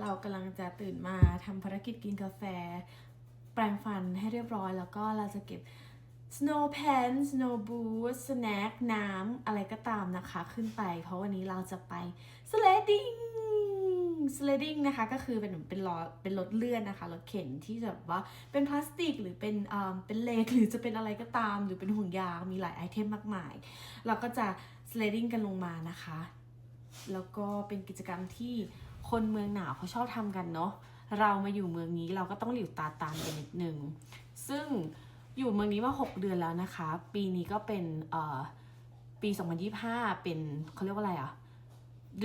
เรากำลังจะตื่นมาทำภารกิจกินกาแฟ แปรงฟันให้เรียบร้อย แล้วก็เราจะเก็บ snow pants snow boots snack น้ำอะไรก็ตามนะคะ ขึ้นไป เพราะวันนี้เราจะไป sledding sledding นะคะก็คือเป็นเหมือนเป็นล้อเป็นรถเลื่อนนะคะรถเข็นที่แบบว่าเป็นพลาสติกหรือเป็นเอ่อเป็นเหล็กหรือจะเป็นอะไรก็ตาม หรือเป็นห่วงยางมีหลายไอเทมมากมาย เราก็จะ sledding กันลงมานะคะ แล้วก็เป็นกิจกรรมที่คนเมืองหนาวเขาชอบทำกันเนาะเรามาอยู่เมืองนี้เราก็ต้องหลิวตาตามกันนิดนึงซึ่งอยู่เมืองนี้มา 6 เดือนแล้วนะคะ ปีนี้ก็เป็นเอ่อปี 2025 เป็นเขาเรียกว่าอะไรอะ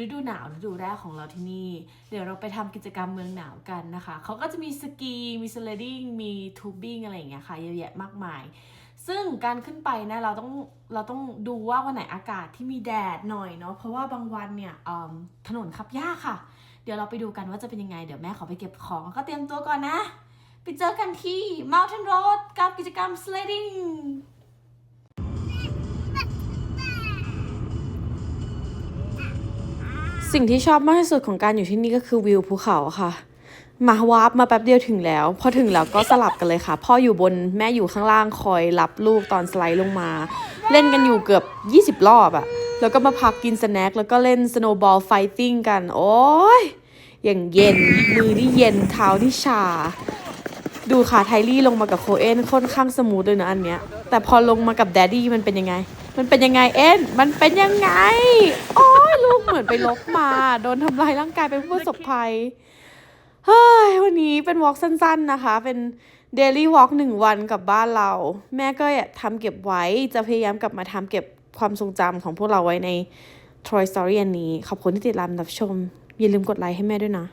ฤดูหนาวฤดูแรกของเราที่นี่ เดี๋ยวเราไปทำกิจกรรมเมืองหนาวกันนะคะ เขาก็จะมีสกี มีสไลดิ้ง มีทูบิ้งอะไรอย่างเงี้ยค่ะ เยอะแยะมากมาย ซึ่งการขึ้นไปนะเราต้องเราต้องดูว่าวันไหนอากาศที่มีแดดหน่อยเนาะเพราะว่าบางวันเนี่ยถนนขับยากค่ะ เดี๋ยวเราไปดูกันว่าจะเป็นยังไง เดี๋ยวแม่ขอไปเก็บของก็เตรียมตัวก่อนนะ ไปเจอกันที่ Mountain Road กับกิจกรรม sledding สิ่งที่ชอบมากที่สุดของการอยู่ที่นี่ก็คือวิวภูเขาค่ะ มาวาร์ปมาแป๊บเดียวถึงแล้ว พอถึงแล้วก็สลับกันเลยค่ะ พ่ออยู่บนแม่อยู่ข้างล่างคอยรับลูกตอนสไลด์ลงมา เล่นกันอยู่เกือบ 20 รอบอะแล้วก็มาพักกินสแน็คแล้วก็เล่นสโนว์บอลไฟติ้งกัน โอ้ยอย่างเย็น มือที่เย็นเท้าที่ชา ดูค่ะไทลี่ลงมากับโคเอนค่อนข้างสมูทเลยนะอันเนี้ย แต่พอลงมากับแดดดี้มันเป็นยังไง มันเป็นยังไงเอ็นมันเป็นยังไง โอ้ยลูกเหมือนไปลบมา โดนทำลายร่างกายเป็นผู้ประสบภัย เฮ้ยวันนี้เป็นวอล์กสั้นๆนะคะ เป็นเดลี่วอล์กหนึ่งวันกับบ้านเรา แม่ก็ทำเก็บไว้จะพยายามกลับมาทำเก็บความทรงจำของพวกเราไว้ใน Toy Story อันนี้ ขอบคุณที่ติดตามรับชม อย่าลืมกดไลค์ให้แม่ด้วยนะ